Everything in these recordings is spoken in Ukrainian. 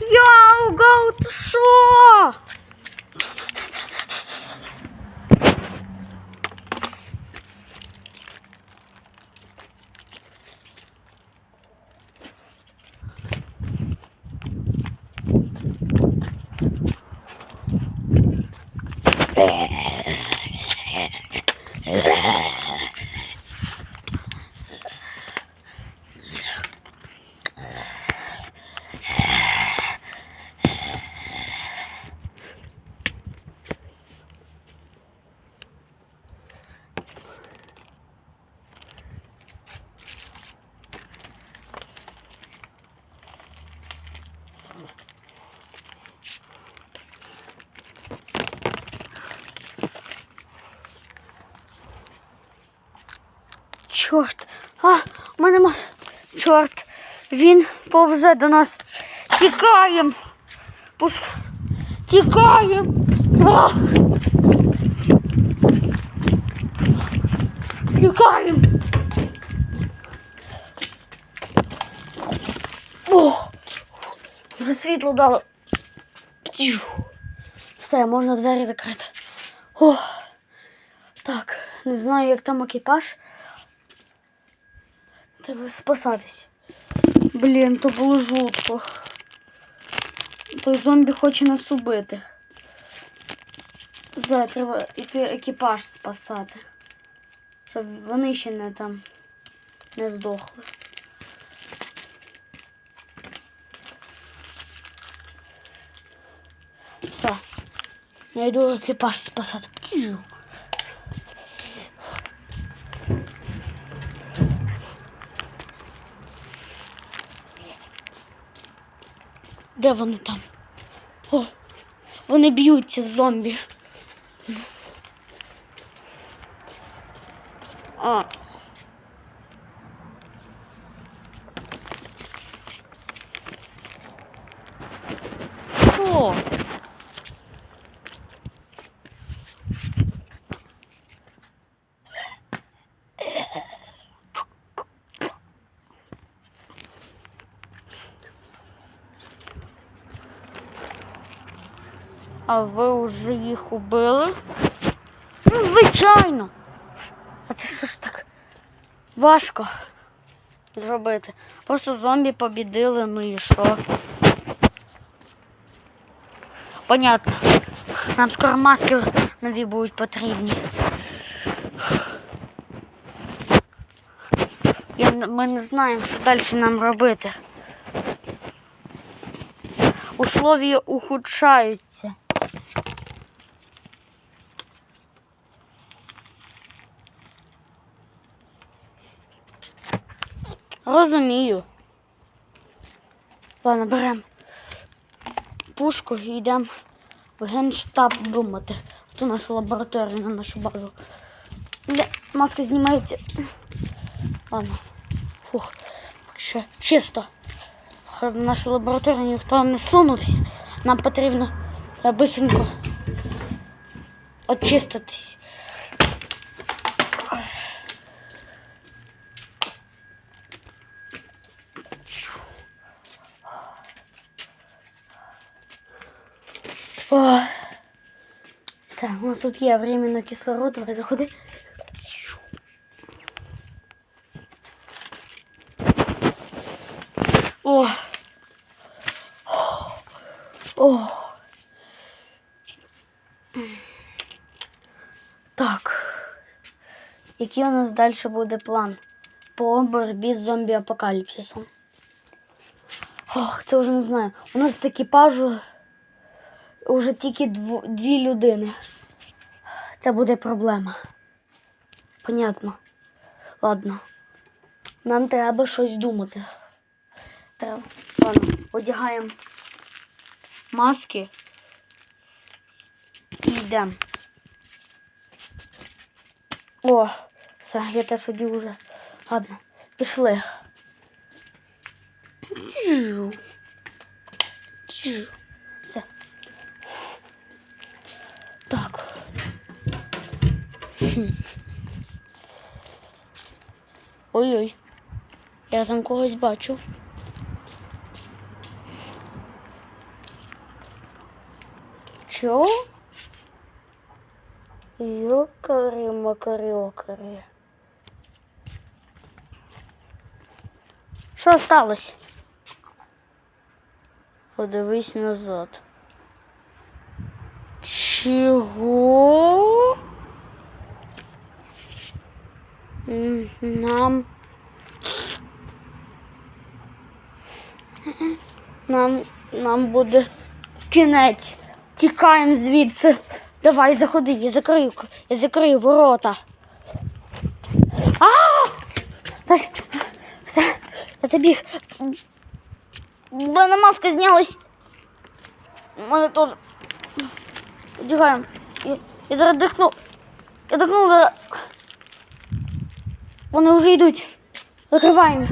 Яугал, ти що? Чорт. А, мене. Чорт. Він повзе до нас. Тікаємо. Пуш... Тікаємо. Тікаємо. О! Вже світло дало. Все, можна двері закрити. О! Так, не знаю, як там екіпаж. Треба спасатись. Блін, то було жутко. Той зомбі хоче нас убити. За, треба йти екіпаж спасати. Щоб вони ще не там не здохли. Все. Я йду екіпаж спасати. Де вони там? О, вони б'ються з зомбі. А. О. А ви вже їх убили? Ну, звичайно. А це що ж так важко зробити? Просто зомбі побідили, ну і що? Понятно. Нам скоро маски нові будуть потрібні. Я, ми не знаємо, що далі нам робити. Условия ухудшаються. Розумію. Ладно, беремо пушку і йдемо в генштаб думати. Хто нашу лабораторію на нашу базу. Де маска знімається. Ладно. Фух. Ще чисто. В нашу лабораторію ніхто не сунувся. Нам потрібно бисенько очиститись. О, все, у нас тут є временно кислород, давай заходи. О. О. Так. Який у нас далі буде план по боротьбі з зомбі-апокаліпсисом? Ох, це вже не знаю. У нас з екіпажу вже тільки дво, дві людини. Це буде проблема. Понятно. Ладно. Нам треба щось думати. Треба. Ладно, одягаємо маски і йдемо. О, все, я теж одів уже. Ладно, пішли. Тю. Тю. Все. Так. Ой-ой. Я там когось бачу. Чо? Йокари, макари, окари. Що сталося? Подивись назад. Чого? Нам. Нам, нам буде кінець. Тікаємо звідси. Давай, заходи, я закрию, я закрию ворота. А! Все, я забіг. Мене маска знялась. У мене теж. Одягаємо. Я, я зараз дихну. Я дихну зараз. Вони вже йдуть. Закриваємо.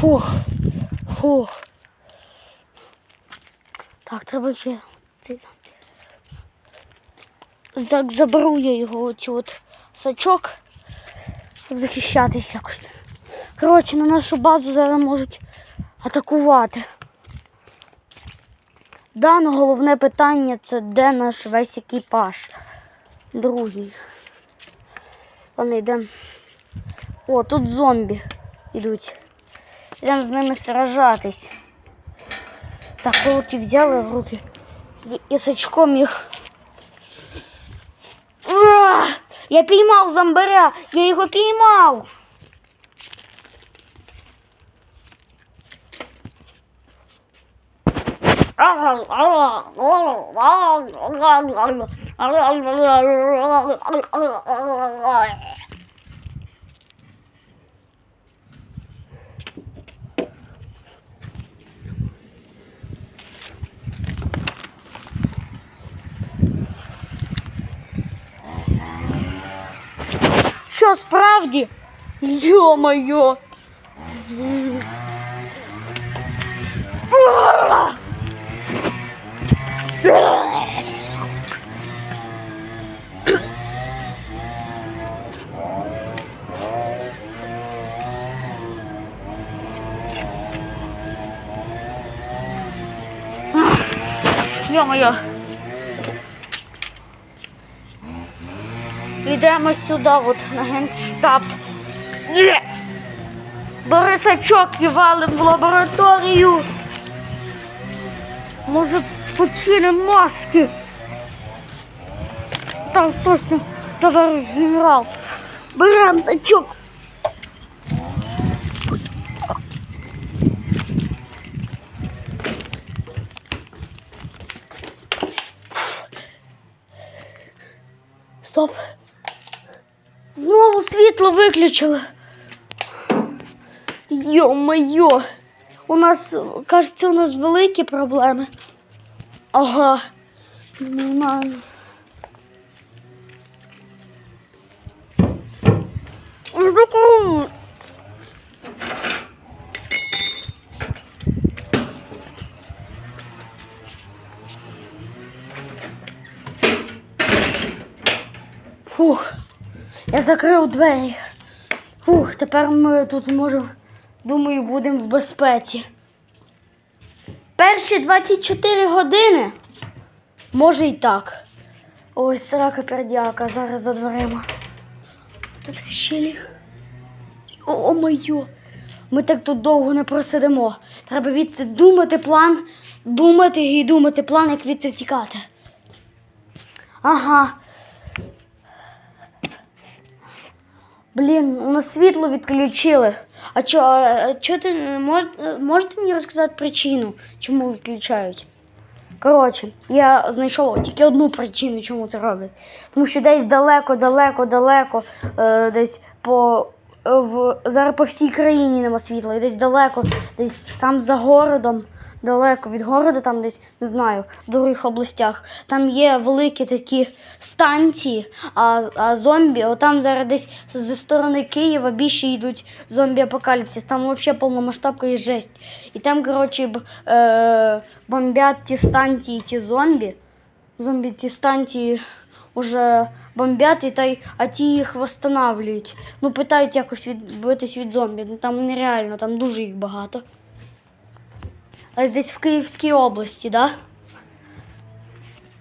Фух. Фух. Так, треба ще. Так, заберу я його оцю от сачок, щоб захищатись якось. Коротше, на нашу базу зараз можуть атакувати. Дано головне питання це де наш весь екіпаж. Другий. Вони йдемо. О, тут зомбі йдуть. Йдемо з ними сражатись. Так, кулаки взяли в руки. І, і їх. Ура! Я піймав зомбаря! Я його піймав! Що справді? Йо-моє! Йо-моє! Йдемо сюди, от на генштаб. Бери і валим в лабораторію. Може, починимо маски. Так, точно, товариш генерал. Берем сачок. Стоп. Знову світло виключили. Йо-моє. У нас, кажеться, у нас великі проблеми. Ага. Не знаю. Фух, я закрив двері. Фух, тепер ми тут можемо, думаю, будемо в безпеці. Перші 24 години. Може і так. Ось срака пердяка зараз за дверима. Тут щелі. О, моє. Ми так тут довго не просидимо. Треба відти думати план, думати і думати план, як відти втікати. Ага. Блін, у нас світло відключили. А чо, а чо ти мож, можете мені розказати причину, чому відключають? Коротше, я знайшов тільки одну причину, чому це роблять. Тому що десь далеко, далеко, далеко, е, десь по в зараз по всій країні нема світла, і десь далеко, десь там за городом, далеко від города, там десь не знаю, в других областях. Там є великі такі станції, а, а зомбі, отам зараз десь зі сторони Києва більше йдуть зомбі-апокаліпсис. Там взагалі повномасштабка і жесть. І там, коротше, е, бомбять ті станції, ті зомбі. Зомбі ті станції уже бомбять, і та й, а ті їх восстанавлюють. Ну, питають якось відбитись від зомбі. Ну там нереально, там дуже їх багато. Десь в Київській області, так? Да?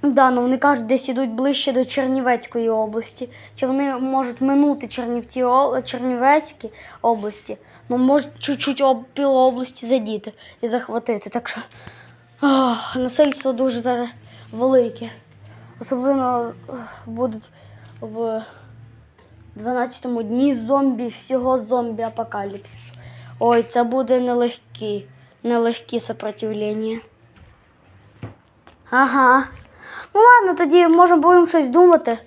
Да, ну вони кажуть, десь ідуть ближче до Чернівецької області. Чи вони можуть минути Чернівці, о- Чернівецькі області, ну можуть чуть-чуть пів області задіти і захватити. Так що ох, насильство дуже зараз велике. Особливо будуть в 12-му дні зомбі, всього зомбі-апокаліпсису. Ой, це буде нелегкі, нелегкі сопротивлення. Ага. Ну ладно, тоді може будемо щось думати.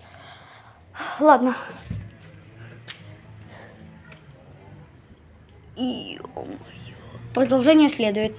Ладно. Ё-моё. Продолжение следует.